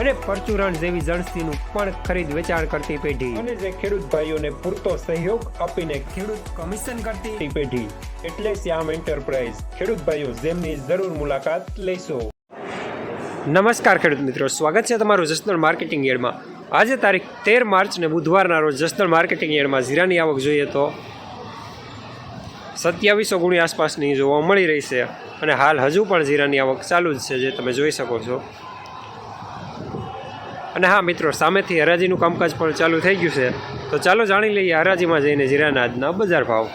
અને પરચુરણ જેવી જણસીનું પણ ખરીદ વેચાણ કરતી પેઢી. અને જે ખેડૂત ભાઈઓને પૂરતો સહયોગ આપીને ખેડૂત કમિશન કરતી પેઢી. એટલે શ્યામ એન્ટરપ્રાઇઝ. ખેડૂત ભાઈઓ જેમની જરૂર મુલાકાત લેશો. નમસ્કાર ખેડૂત મિત્રો. સ્વાગત છે તમારું જસદણ માર્કેટિંગ યાર્ડમાં આજે તારીખ તેર માર્ચ ને બુધવારના રોજ જસદણ માર્કેટિંગ યાર્ડમાં જીરાની આવક જોઈએ તો સત્યાવીસો ગુણી આસપાસની જોવા મળી રહી છે. અને હાલ હજુ પણ જીરાની આવક ચાલુ જ છે જે તમે જોઈ શકો છો. અને હા, મિત્રો, સામેથી હરાજીનું કામકાજ પણ ચાલુ થઈ ગયું છે. તો ચાલો જાણી લઈએ હરાજીમાં જઈને જીરાના આજના બજાર ભાવ.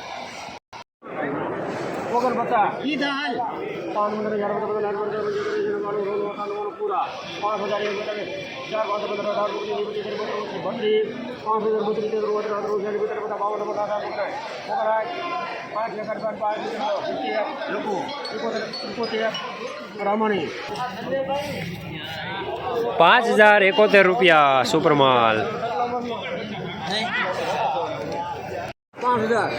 બતા પાંચ હજાર એકોતેર રૂપિયા પૂરા પાંચ હજાર.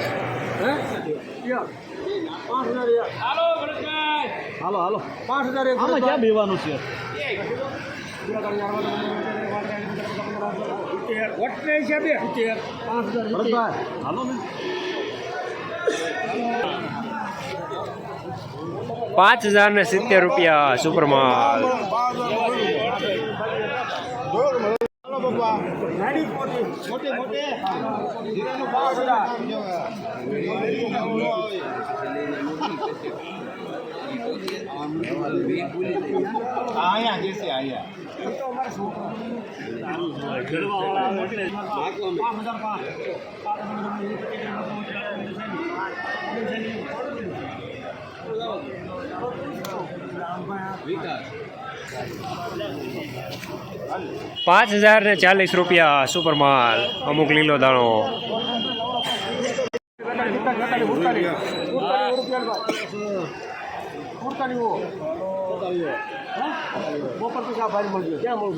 હાલો હાલો. પાંચ હજાર પાંચ હજાર બત્રીસ તેર વગર અઢાર હજાર બધા પાંચ હજાર પાંચ સિત્તેર રૂપિયા પાંચ હજાર હે પાંચ હજાર ને ચાલીસ રૂપિયા સુપર માલ અમુક લીલો દાણો ક્યાં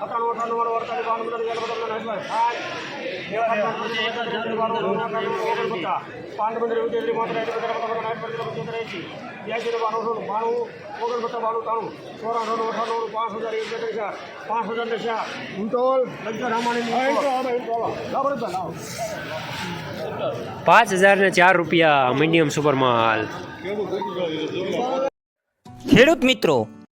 વટે છે બે પાંચ હજાર હાલો ને પાંચ હજાર ને સિત્તેર રૂપિયા મોટે મોટે પાંચ હજાર અહીંયા પાંચ હજાર ને પાંચ હજાર ને ચાર રૂપિયા મીડિયમ સુપરમાલ ખેડૂત મિત્રો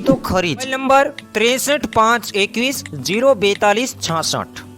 તો ખરી નંબર ત્રેસઠ પાંચ એકવીસ જીરો બેતાલીસ છાસઠ.